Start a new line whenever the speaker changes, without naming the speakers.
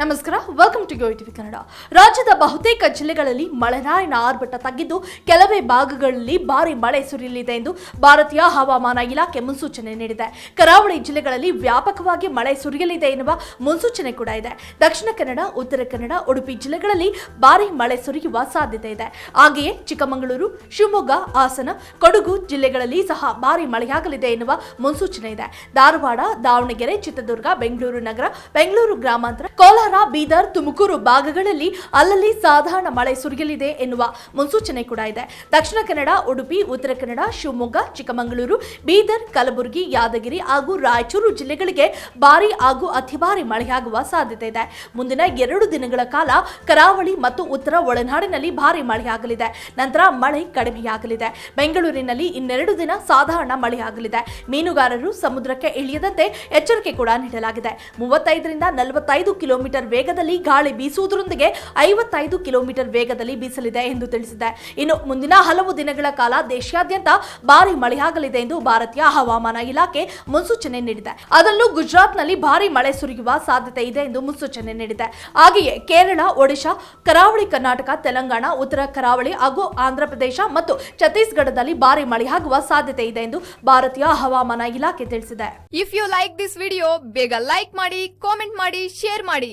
ನಮಸ್ಕಾರ welcome to Go TV Kannada ರಾಜ್ಯದ ಬಹುತೇಕ ಜಿಲ್ಲೆಗಳಲ್ಲಿ ಮಳೆರಾಯನ ಆರ್ಭಟ ತಗ್ಗಿದ್ದು ಕೆಲವೇ ಭಾಗಗಳಲ್ಲಿ ಭಾರಿ ಮಳೆ ಸುರಿಯಲಿದೆ ಎಂದು ಭಾರತೀಯ ಹವಾಮಾನ ಇಲಾಖೆ ಮುನ್ಸೂಚನೆ ನೀಡಿದೆ. ಕರಾವಳಿ ಜಿಲ್ಲೆಗಳಲ್ಲಿ ವ್ಯಾಪಕವಾಗಿ ಮಳೆ ಸುರಿಯಲಿದೆ ಎನ್ನುವ ಮುನ್ಸೂಚನೆ ಕೂಡ ಇದೆ. ದಕ್ಷಿಣ ಕನ್ನಡ, ಉತ್ತರ ಕನ್ನಡ, ಉಡುಪಿ ಜಿಲ್ಲೆಗಳಲ್ಲಿ ಭಾರಿ ಮಳೆ ಸುರಿಯುವ ಸಾಧ್ಯತೆ ಇದೆ. ಹಾಗೆಯೇ ಚಿಕ್ಕಮಗಳೂರು, ಶಿವಮೊಗ್ಗ, ಹಾಸನ, ಕೊಡಗು ಜಿಲ್ಲೆಗಳಲ್ಲಿ ಸಹ ಭಾರಿ ಮಳೆಯಾಗಲಿದೆ ಎನ್ನುವ ಮುನ್ಸೂಚನೆ ಇದೆ. ಧಾರವಾಡ, ದಾವಣಗೆರೆ, ಚಿತ್ರದುರ್ಗ, ಬೆಂಗಳೂರು ನಗರ, ಬೆಂಗಳೂರು ಗ್ರಾಮಾಂತರ, ಕೋಲಾರ ಬೀದರ್ ತುಮಕೂರು ಭಾಗಗಳಲ್ಲಿ ಅಲ್ಲಲ್ಲಿ ಸಾಧಾರಣ ಮಳೆ ಸುರಿಯಲಿದೆ ಎನ್ನುವ ಮುನ್ಸೂಚನೆ ಕೂಡ ಇದೆ. ದಕ್ಷಿಣ ಕನ್ನಡ, ಉಡುಪಿ, ಉತ್ತರ ಕನ್ನಡ, ಶಿವಮೊಗ್ಗ, ಚಿಕ್ಕಮಗಳೂರು, ಬೀದರ್, ಕಲಬುರಗಿ, ಯಾದಗಿರಿ ಹಾಗೂ ರಾಯಚೂರು ಜಿಲ್ಲೆಗಳಿಗೆ ಭಾರಿ ಹಾಗೂ ಅತಿ ಭಾರಿ ಮಳೆಯಾಗುವ ಸಾಧ್ಯತೆ ಇದೆ. ಮುಂದಿನ ಎರಡು ದಿನಗಳ ಕಾಲ ಕರಾವಳಿ ಮತ್ತು ಉತ್ತರ ಒಳನಾಡಿನಲ್ಲಿ ಭಾರಿ ಮಳೆಯಾಗಲಿದೆ. ನಂತರ ಮಳೆ ಕಡಿಮೆಯಾಗಲಿದೆ. ಬೆಂಗಳೂರಿನಲ್ಲಿ ಇನ್ನೆರಡು ದಿನ ಸಾಧಾರಣ ಮಳೆಯಾಗಲಿದೆ. ಮೀನುಗಾರರು ಸಮುದ್ರಕ್ಕೆ ಇಳಿಯದಂತೆ ಎಚ್ಚರಿಕೆ ಕೂಡ ನೀಡಲಾಗಿದೆ. ಮೂವತ್ತೈದರಿಂದ ನಲವತ್ತೈದು ಕಿಲೋಮೀಟರ್ ವೇಗದಲ್ಲಿ ಗಾಳಿ ಬೀಸುವುದರೊಂದಿಗೆ ಐವತ್ತೈದು ಕಿಲೋಮೀಟರ್ ವೇಗದಲ್ಲಿ ಬೀಸಲಿದೆ ಎಂದು ತಿಳಿಸಿದೆ. ಇನ್ನು ಮುಂದಿನ ಹಲವು ದಿನಗಳ ಕಾಲ ದೇಶಾದ್ಯಂತ ಭಾರಿ ಮಳೆಯಾಗಲಿದೆ ಎಂದು ಭಾರತೀಯ ಹವಾಮಾನ ಇಲಾಖೆ ಮುನ್ಸೂಚನೆ ನೀಡಿದೆ. ಅದರಲ್ಲೂ ಗುಜರಾತ್ನಲ್ಲಿ ಭಾರಿ ಮಳೆ ಸುರಿಯುವ ಸಾಧ್ಯತೆ ಇದೆ ಎಂದು ಮುನ್ಸೂಚನೆ ನೀಡಿದೆ. ಹಾಗೆಯೇ ಕೇರಳ, ಒಡಿಶಾ, ಕರಾವಳಿ ಕರ್ನಾಟಕ, ತೆಲಂಗಾಣ, ಉತ್ತರ ಕರಾವಳಿ ಹಾಗೂ ಆಂಧ್ರಪ್ರದೇಶ ಮತ್ತು ಛತ್ತೀಸ್ಗಢದಲ್ಲಿ ಭಾರಿ ಮಳೆಯಾಗುವ ಸಾಧ್ಯತೆ ಇದೆ ಎಂದು ಭಾರತೀಯ ಹವಾಮಾನ ಇಲಾಖೆ ತಿಳಿಸಿದೆ.
If you like this video ಬೇಗ ಲೈಕ್ ಮಾಡಿ ಕಾಮೆಂಟ್ ಮಾಡಿ ಶೇರ್ ಮಾಡಿ.